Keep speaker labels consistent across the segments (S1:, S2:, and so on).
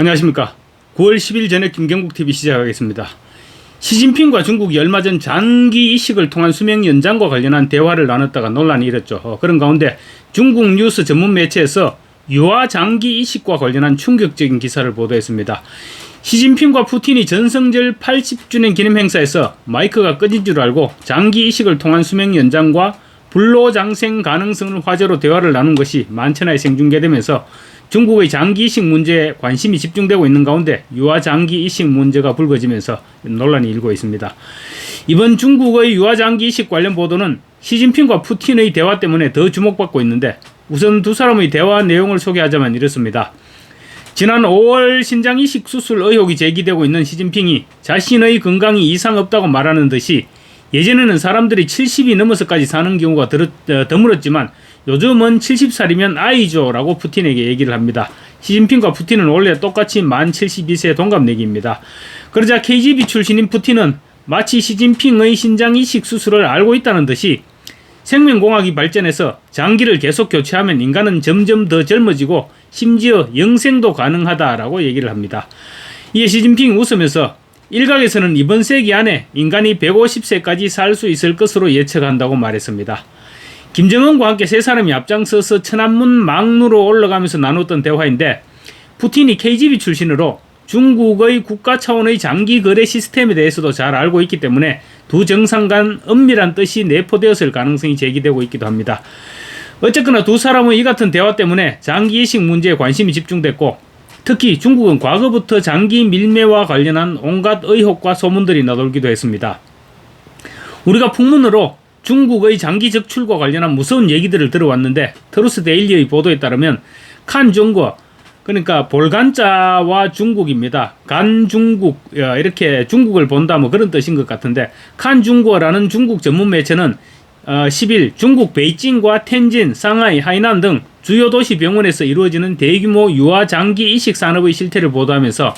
S1: 안녕하십니까. 9월 10일 저녁 김경국 TV 시작하겠습니다. 시진핑과 중국이 얼마 전 장기 이식을 통한 수명 연장과 관련한 대화를 나눴다가 논란이 일었죠. 어, 그런 가운데 중국 뉴스 전문 매체에서 유아 장기 이식과 관련한 충격적인 기사를 보도했습니다. 시진핑과 푸틴이 전성절 80주년 기념 행사에서 마이크가 꺼진 줄 알고 장기 이식을 통한 수명 연장과 불로장생 가능성을 화제로 대화를 나눈 것이 만천하에 생중계되면서 중국의 장기 이식 문제에 관심이 집중되고 있는 가운데 유아 장기 이식 문제가 불거지면서 논란이 일고 있습니다. 이번 중국의 유아 장기 이식 관련 보도는 시진핑과 푸틴의 대화 때문에 더 주목받고 있는데 우선 두 사람의 대화 내용을 소개하자면 이렇습니다. 지난 5월 신장 이식 수술 의혹이 제기되고 있는 시진핑이 자신의 건강이 이상 없다고 말하는 듯이 예전에는 사람들이 70이 넘어서까지 사는 경우가 더, 드물었지만 요즘은 70살이면 아이죠라고 푸틴에게 얘기를 합니다. 시진핑과 푸틴은 원래 똑같이 만 72세 동갑내기입니다. 그러자 KGB 출신인 푸틴은 마치 시진핑의 신장 이식 수술을 알고 있다는 듯이 생명공학이 발전해서 장기를 계속 교체하면 인간은 점점 더 젊어지고 심지어 영생도 가능하다라고 얘기를 합니다. 이에 시진핑이 웃으면서 일각에서는 이번 세기 안에 인간이 150세까지 살 수 있을 것으로 예측한다고 말했습니다. 김정은과 함께 세 사람이 앞장서서 천안문 막루로 올라가면서 나눴던 대화인데 푸틴이 KGB 출신으로 중국의 국가 차원의 장기 거래 시스템에 대해서도 잘 알고 있기 때문에 두 정상 간 은밀한 뜻이 내포되었을 가능성이 제기되고 있기도 합니다. 어쨌거나 두 사람의 이 같은 대화 때문에 장기 이식 문제에 관심이 집중됐고 특히 중국은 과거부터 장기 밀매와 관련한 온갖 의혹과 소문들이 나돌기도 했습니다. 우리가 풍문으로 중국의 장기 적출과 관련한 무서운 얘기들을 들어왔는데 트루스 데일리의 보도에 따르면 칸 중국 그러니까 볼간자와 중국입니다. 간 중국 어, 이렇게 중국을 본다 뭐 그런 뜻인 것 같은데 칸 중국어라는 중국 전문 매체는 어, 10일 중국 베이징과 텐진, 상하이, 하이난 등 주요 도시 병원에서 이루어지는 대규모 유아 장기 이식 산업의 실태를 보도하면서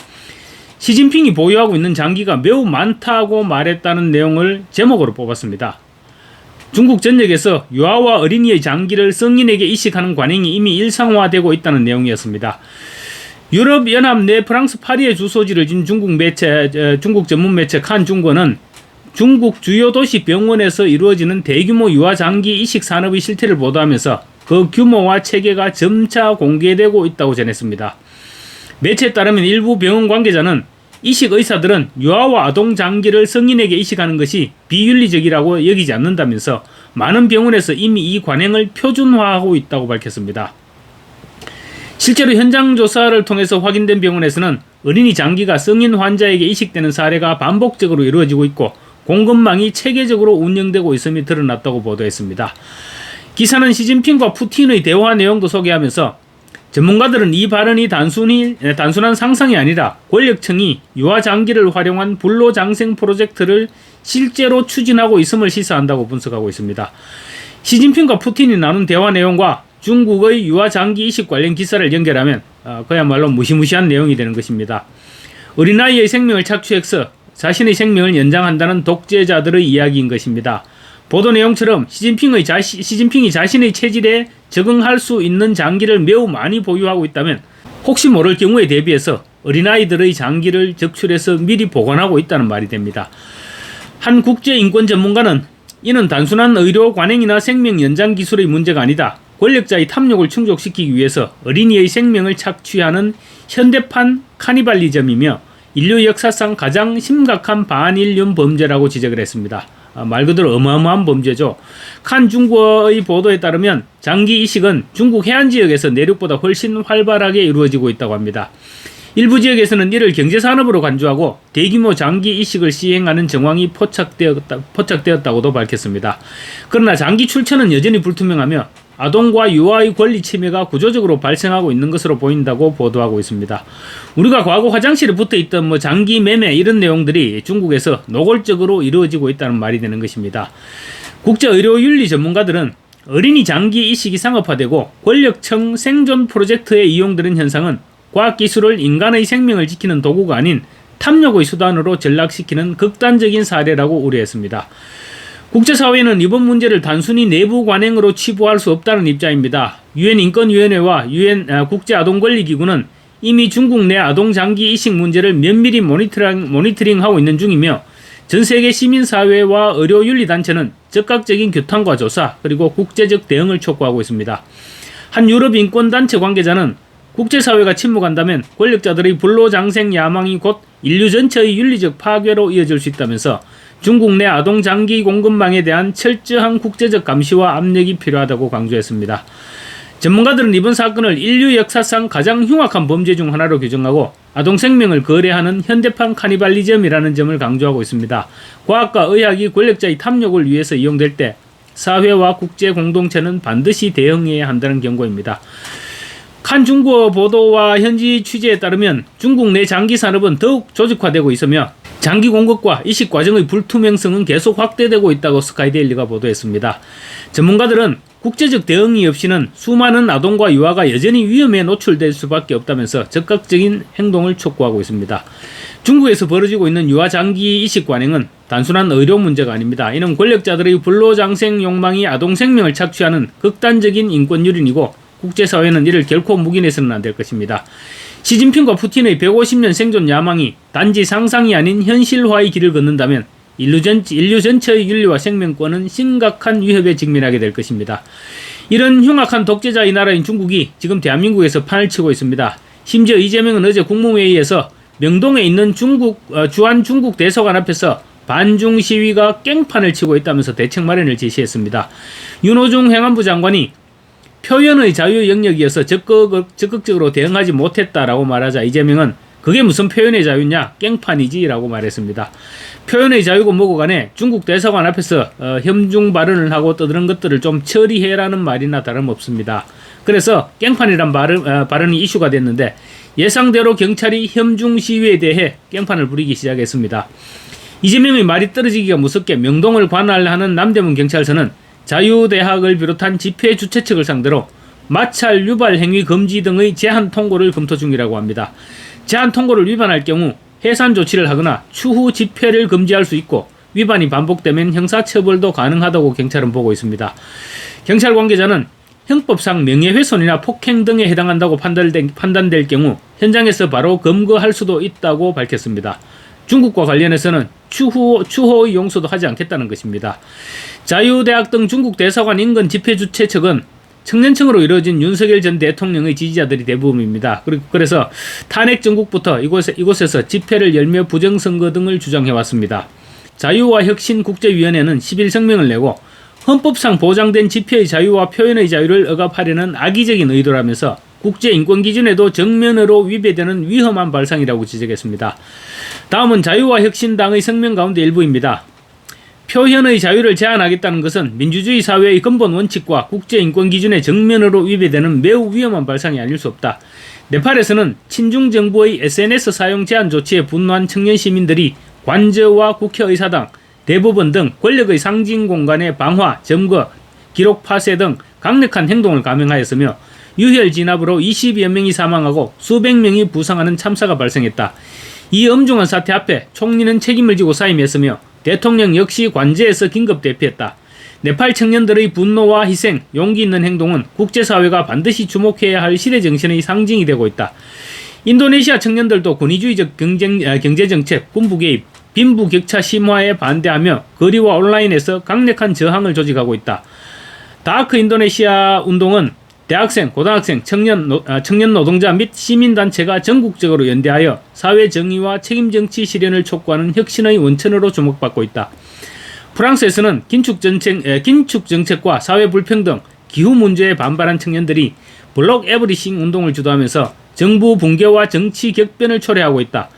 S1: 시진핑이 보유하고 있는 장기가 매우 많다고 말했다는 내용을 제목으로 뽑았습니다. 중국 전역에서 유아와 어린이의 장기를 성인에게 이식하는 관행이 이미 일상화되고 있다는 내용이었습니다. 유럽연합 내 프랑스 파리에 주소지를 진 중국 매체, 중국 전문 매체 칸 중국어는 중국 주요 도시 병원에서 이루어지는 대규모 유아 장기 이식 산업의 실태를 보도하면서 그 규모와 체계가 점차 공개되고 있다고 전했습니다. 매체에 따르면 일부 병원 관계자는 이식 의사들은 유아와 아동 장기를 성인에게 이식하는 것이 비윤리적이라고 여기지 않는다면서 많은 병원에서 이미 이 관행을 표준화하고 있다고 밝혔습니다. 실제로 현장 조사를 통해서 확인된 병원에서는 어린이 장기가 성인 환자에게 이식되는 사례가 반복적으로 이루어지고 있고 공급망이 체계적으로 운영되고 있음이 드러났다고 보도했습니다. 기사는 시진핑과 푸틴의 대화 내용도 소개하면서 전문가들은 이 발언이 단순히 단순한 상상이 아니라 권력층이 유아 장기를 활용한 불로 장생 프로젝트를 실제로 추진하고 있음을 시사한다고 분석하고 있습니다. 시진핑과 푸틴이 나눈 대화 내용과 중국의 유아 장기 이식 관련 기사를 연결하면 어, 그야말로 무시무시한 내용이 되는 것입니다. 어린아이의 생명을 착취해서 자신의 생명을 연장한다는 독재자들의 이야기인 것입니다. 보도 내용처럼 시진핑의 자시, 시진핑이 자신의 체질에 적응할 수 있는 장기를 매우 많이 보유하고 있다면 혹시 모를 경우에 대비해서 어린아이들의 장기를 적출해서 미리 보관하고 있다는 말이 됩니다. 한 국제인권 전문가는 이는 단순한 의료 관행이나 생명 연장 기술의 문제가 아니다. 권력자의 탐욕을 충족시키기 위해서 어린이의 생명을 착취하는 현대판 카니발리즘이며 인류 역사상 가장 심각한 반인륜 범죄라고 지적을 했습니다. 아, 말 그대로 어마어마한 범죄죠. 칸 중국어의 보도에 따르면 장기 이식은 중국 해안 지역에서 내륙보다 훨씬 활발하게 이루어지고 있다고 합니다. 일부 지역에서는 이를 경제산업으로 간주하고 대규모 장기 이식을 시행하는 정황이 포착되었다, 포착되었다고도 밝혔습니다. 그러나 장기 출처는 여전히 불투명하며 아동과 유아의 권리 침해가 구조적으로 발생하고 있는 것으로 보인다고 보도하고 있습니다. 우리가 과거 화장실에 붙어 있던 뭐 장기 매매 이런 내용들이 중국에서 노골적으로 이루어지고 있다는 말이 되는 것입니다. 국제 의료 윤리 전문가들은 어린이 장기 이식이 상업화되고 권력청 생존 프로젝트에 이용되는 현상은 과학기술을 인간의 생명을 지키는 도구가 아닌 탐욕의 수단으로 전락시키는 극단적인 사례라고 우려했습니다. 국제사회는 이번 문제를 단순히 내부 관행으로 치부할 수 없다는 입장입니다. 유엔 인권위원회와 유엔 아, 국제아동권리기구는 이미 중국 내 아동 장기 이식 문제를 면밀히 모니터링, 모니터링하고 있는 중이며 전 세계 시민사회와 의료윤리단체는 적극적인 규탄과 조사 그리고 국제적 대응을 촉구하고 있습니다. 한 유럽 인권단체 관계자는 국제사회가 침묵한다면 권력자들의 불로장생 야망이 곧 인류 전체의 윤리적 파괴로 이어질 수 있다면서 중국 내 아동 장기 공급망에 대한 철저한 국제적 감시와 압력이 필요하다고 강조했습니다. 전문가들은 이번 사건을 인류 역사상 가장 흉악한 범죄 중 하나로 규정하고 아동 생명을 거래하는 현대판 카니발리즘이라는 점을 강조하고 있습니다. 과학과 의학이 권력자의 탐욕을 위해서 이용될 때 사회와 국제 공동체는 반드시 대응해야 한다는 경고입니다. 칸 중국어 보도와 현지 취재에 따르면 중국 내 장기 산업은 더욱 조직화되고 있으며 장기 공급과 이식 과정의 불투명성은 계속 확대되고 있다고 스카이데일리가 보도했습니다. 전문가들은 국제적 대응이 없이는 수많은 아동과 유아가 여전히 위험에 노출될 수밖에 없다면서 적극적인 행동을 촉구하고 있습니다. 중국에서 벌어지고 있는 유아 장기 이식 관행은 단순한 의료 문제가 아닙니다. 이는 권력자들의 불로장생 욕망이 아동 생명을 착취하는 극단적인 인권 유린이고 국제사회는 이를 결코 묵인해서는 안 될 것입니다. 시진핑과 푸틴의 150년 생존 야망이 단지 상상이 아닌 현실화의 길을 걷는다면 인류, 전, 인류 전체의 윤리와 생명권은 심각한 위협에 직면하게 될 것입니다. 이런 흉악한 독재자의 나라인 중국이 지금 대한민국에서 판을 치고 있습니다. 심지어 이재명은 어제 국무회의에서 명동에 있는 중국 어, 주한 중국 대사관 앞에서 반중 시위가 깽판을 치고 있다면서 대책 마련을 제시했습니다. 윤호중 행안부 장관이 표현의 자유 영역이어서 적극, 적극적으로 대응하지 못했다라고 말하자 이재명은 그게 무슨 표현의 자유냐 깽판이지 라고 말했습니다. 표현의 자유고 뭐고 간에 중국 대사관 앞에서 어, 혐중 발언을 하고 떠드는 것들을 좀 처리해라는 말이나 다름없습니다. 그래서 깽판이란 발언, 어, 발언이 이슈가 됐는데 예상대로 경찰이 혐중 시위에 대해 깽판을 부리기 시작했습니다. 이재명의 말이 떨어지기가 무섭게 명동을 관할하는 남대문 경찰서는 자유대학을 비롯한 집회 주최 측을 상대로 마찰, 유발 행위 금지 등의 제한 통고를 검토 중이라고 합니다. 제한 통고를 위반할 경우 해산 조치를 하거나 추후 집회를 금지할 수 있고 위반이 반복되면 형사처벌도 가능하다고 경찰은 보고 있습니다. 경찰 관계자는 형법상 명예훼손이나 폭행 등에 해당한다고 판단될, 판단될 경우 현장에서 바로 검거할 수도 있다고 밝혔습니다. 중국과 관련해서는 추후, 추호의 용서도 하지 않겠다는 것입니다. 자유대학 등 중국 대사관 인근 집회 주최 측은 청년층으로 이루어진 윤석열 전 대통령의 지지자들이 대부분입니다. 그래서 탄핵 정국부터 이곳에, 이곳에서 집회를 열며 부정선거 등을 주장해 왔습니다. 자유와 혁신 국제위원회는 10일声明을 내고 헌법상 보장된 집회의 자유와 표현의 자유를 억압하려는 악의적인 의도라면서 국제 인권 기준에도 정면으로 위배되는 위험한 발상이라고 지적했습니다. 다음은 자유와 혁신당의 성명 가운데 일부입니다. 표현의 자유를 제한하겠다는 것은 민주주의 사회의 근본 원칙과 국제 인권 기준에 정면으로 위배되는 매우 위험한 발상이 아닐 수 없다. 네팔에서는 친중 정부의 SNS 사용 제한 조치에 분노한 청년 시민들이 관저와 국회의사당, 대법원 등 권력의 상징 공간의 방화, 점거, 기록 파쇄 등 강력한 행동을 감행하였으며 유혈 진압으로 20여 명이 사망하고 수백 명이 부상하는 참사가 발생했다. 이 엄중한 사태 앞에 총리는 책임을 지고 사임했으며 대통령 역시 관제에서 긴급 대피했다. 네팔 청년들의 분노와 희생, 용기 있는 행동은 국제사회가 반드시 주목해야 할 시대 정신의 상징이 되고 있다. 인도네시아 청년들도 권위주의적 경쟁, 아, 경제정책, 군부 개입, 빈부격차 심화에 반대하며 거리와 온라인에서 강력한 저항을 조직하고 있다. 다크 인도네시아 운동은 대학생, 고등학생, 청년, 노, 아, 청년 노동자 및 시민단체가 전국적으로 연대하여 사회 정의와 책임 정치 실현을 촉구하는 혁신의 원천으로 주목받고 있다. 프랑스에서는 긴축 정책, 에, 긴축 정책과 사회 불평등, 기후 문제에 반발한 청년들이 블록 에브리싱 운동을 주도하면서 정부 붕괴와 정치 격변을 초래하고 있다.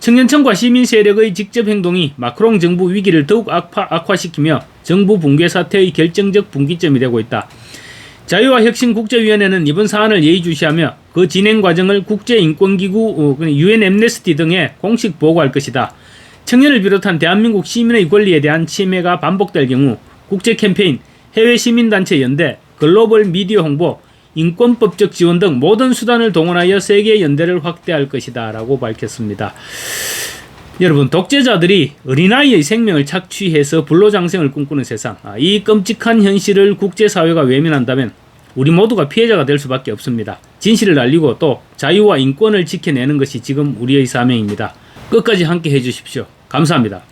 S1: 청년층과 시민 세력의 직접 행동이 마크롱 정부 위기를 더욱 악화, 악화시키며 정부 붕괴 사태의 결정적 분기점이 되고 있다. 자유와 혁신 국제위원회는 이번 사안을 예의주시하며 그 진행 과정을 국제인권기구 유엔 엠네스티 등에 공식 보고할 것이다. 청년을 비롯한 대한민국 시민의 권리에 대한 침해가 반복될 경우 국제 캠페인, 해외 시민단체 연대, 글로벌 미디어 홍보, 인권법적 지원 등 모든 수단을 동원하여 세계 연대를 확대할 것이다라고 밝혔습니다. 여러분 독재자들이 어린아이의 생명을 착취해서 불로장생을 꿈꾸는 세상 아, 이 끔찍한 현실을 국제사회가 외면한다면 우리 모두가 피해자가 될 수밖에 없습니다. 진실을 알리고 또 자유와 인권을 지켜내는 것이 지금 우리의 사명입니다. 끝까지 함께 해주십시오. 감사합니다.